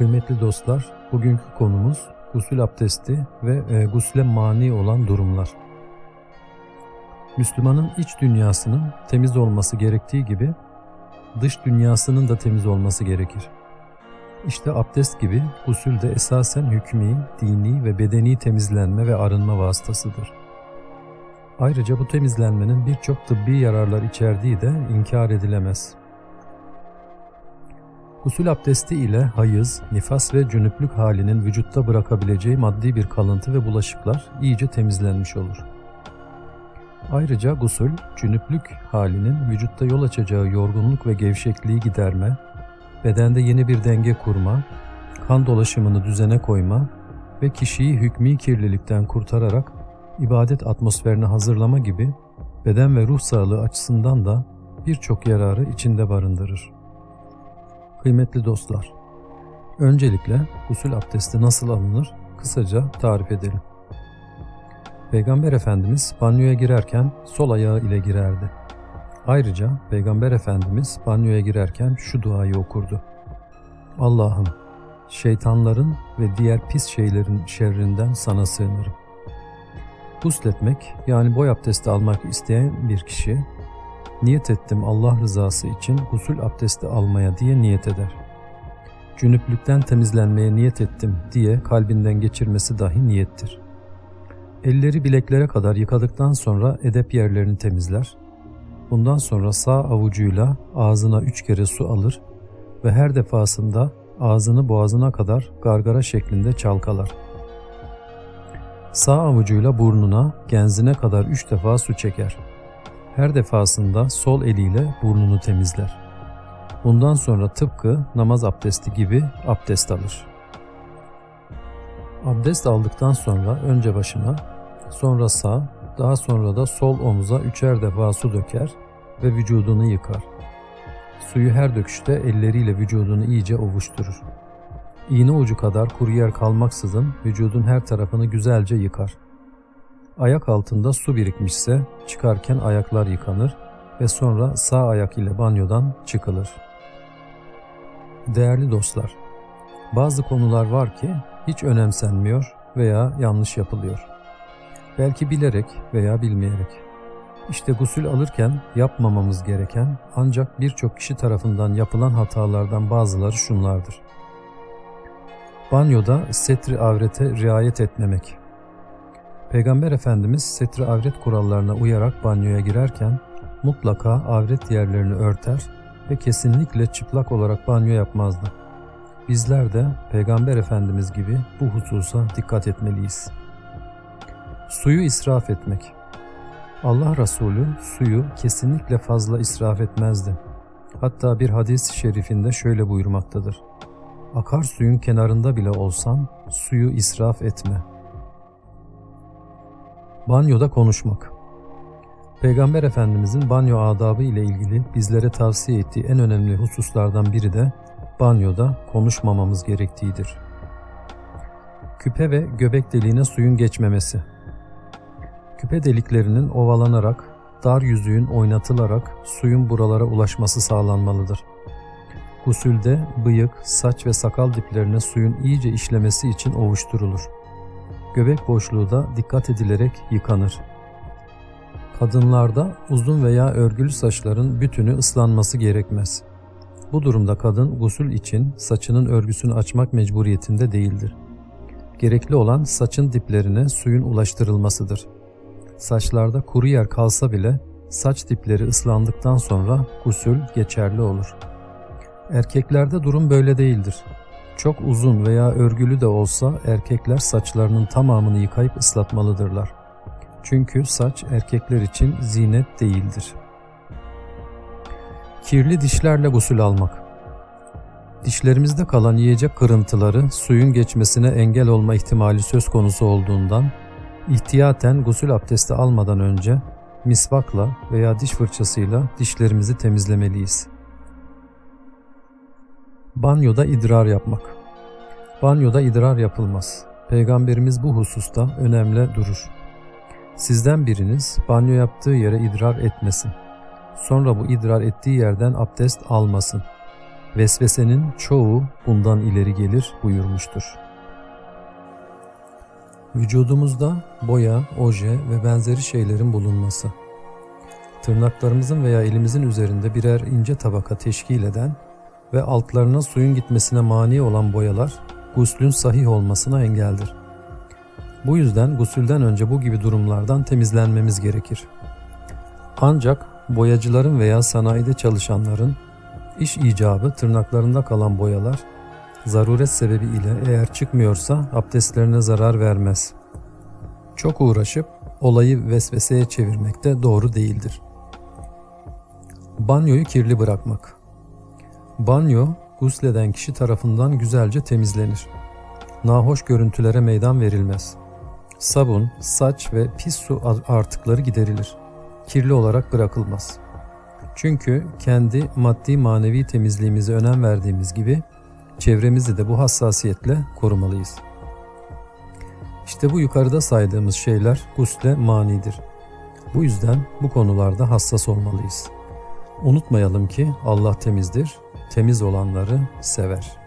Kıymetli dostlar, bugünkü konumuz gusül abdesti ve e, gusle mani olan durumlar. Müslümanın iç dünyasının temiz olması gerektiği gibi dış dünyasının da temiz olması gerekir. İşte abdest gibi gusül de esasen hükmü, dini ve bedeni temizlenme ve arınma vasıtasıdır. Ayrıca bu temizlenmenin birçok tıbbi yararlar içerdiği de inkar edilemez. Gusül abdesti ile hayız, nifas ve cünüplük halinin vücutta bırakabileceği maddi bir kalıntı ve bulaşıklar iyice temizlenmiş olur. Ayrıca gusül, cünüplük halinin vücutta yol açacağı yorgunluk ve gevşekliği giderme, bedende yeni bir denge kurma, kan dolaşımını düzene koyma ve kişiyi hükmü kirlilikten kurtararak ibadet atmosferine hazırlama gibi beden ve ruh sağlığı açısından da birçok yararı içinde barındırır. Kıymetli dostlar, öncelikle gusül abdesti nasıl alınır kısaca tarif edelim. Peygamber Efendimiz banyoya girerken sol ayağı ile girerdi. Ayrıca Peygamber Efendimiz banyoya girerken şu duayı okurdu. Allah'ım şeytanların ve diğer pis şeylerin şerrinden sana sığınırım. Gusletmek yani boy abdesti almak isteyen bir kişi niyet ettim Allah rızası için gusül abdesti almaya diye niyet eder. Cünüplükten temizlenmeye niyet ettim diye kalbinden geçirmesi dahi niyettir. Elleri bileklere kadar yıkadıktan sonra edep yerlerini temizler. Bundan sonra sağ avucuyla ağzına üç kere su alır ve her defasında ağzını boğazına kadar gargara şeklinde çalkalar. Sağ avucuyla burnuna, genzine kadar üç defa su çeker. Her defasında sol eliyle burnunu temizler. Bundan sonra tıpkı namaz abdesti gibi abdest alır. Abdest aldıktan sonra önce başına, sonra sağ, daha sonra da sol omuza üçer defa su döker ve vücudunu yıkar. Suyu her döküşte elleriyle vücudunu iyice ovuşturur. İğne ucu kadar kuru yer kalmaksızın vücudun her tarafını güzelce yıkar. Ayak altında su birikmişse çıkarken ayaklar yıkanır ve sonra sağ ayak ile banyodan çıkılır. Değerli dostlar, bazı konular var ki hiç önemsenmiyor veya yanlış yapılıyor. Belki bilerek veya bilmeyerek. İşte gusül alırken yapmamamız gereken ancak birçok kişi tarafından yapılan hatalardan bazıları şunlardır. Banyoda setri avrete riayet etmemek. Peygamber Efendimiz setri avret kurallarına uyarak banyoya girerken mutlaka avret yerlerini örter ve kesinlikle çıplak olarak banyo yapmazdı. Bizler de Peygamber Efendimiz gibi bu hususa dikkat etmeliyiz. Suyu israf etmek. Allah Resulü suyu kesinlikle fazla israf etmezdi. Hatta bir hadis-i şerifinde şöyle buyurmaktadır. Akar suyun kenarında bile olsan suyu israf etme. Banyoda konuşmak. Peygamber Efendimizin banyo adabı ile ilgili bizlere tavsiye ettiği en önemli hususlardan biri de banyoda konuşmamamız gerektiğidir. Küpe ve göbek deliğine suyun geçmemesi. Küpe deliklerinin ovalanarak, dar yüzüğün oynatılarak suyun buralara ulaşması sağlanmalıdır. Gusülde bıyık, saç ve sakal diplerine suyun iyice işlemesi için ovuşturulur. Göbek boşluğu da dikkat edilerek yıkanır. Kadınlarda uzun veya örgülü saçların bütünü ıslanması gerekmez. Bu durumda kadın gusül için saçının örgüsünü açmak mecburiyetinde değildir. Gerekli olan saçın diplerine suyun ulaştırılmasıdır. Saçlarda kuru yer kalsa bile saç dipleri ıslandıktan sonra gusül geçerli olur. Erkeklerde durum böyle değildir. Çok uzun veya örgülü de olsa erkekler saçlarının tamamını yıkayıp ıslatmalıdırlar. Çünkü saç erkekler için zinet değildir. Kirli dişlerle gusül almak. Dişlerimizde kalan yiyecek kırıntıları suyun geçmesine engel olma ihtimali söz konusu olduğundan ihtiyaten gusül abdesti almadan önce misvakla veya diş fırçasıyla dişlerimizi temizlemeliyiz. Banyoda idrar yapmak. Banyoda idrar yapılmaz. Peygamberimiz bu hususta önemli durur. Sizden biriniz banyo yaptığı yere idrar etmesin. Sonra bu idrar ettiği yerden abdest almasın. vesvesenin çoğu bundan ileri gelir buyurmuştur. Vücudumuzda boya, oje ve benzeri şeylerin bulunması. Tırnaklarımızın veya elimizin üzerinde birer ince tabaka teşkil eden ve altlarına suyun gitmesine mani olan boyalar guslün sahih olmasına engeldir. Bu yüzden gusülden önce bu gibi durumlardan temizlenmemiz gerekir. Ancak boyacıların veya sanayide çalışanların iş icabı tırnaklarında kalan boyalar zaruret sebebiyle eğer çıkmıyorsa abdestlerine zarar vermez. Çok uğraşıp olayı vesveseye çevirmek de doğru değildir. Banyoyu kirli bırakmak. Banyo gusleden kişi tarafından güzelce temizlenir. Nahoş görüntülere meydan verilmez. Sabun, saç ve pis su artıkları giderilir. Kirli olarak bırakılmaz. Çünkü kendi maddi manevi temizliğimize önem verdiğimiz gibi çevremizi de bu hassasiyetle korumalıyız. İşte bu yukarıda saydığımız şeyler gusle manidir. Bu yüzden bu konularda hassas olmalıyız. Unutmayalım ki Allah temizdir, temiz olanları sever.''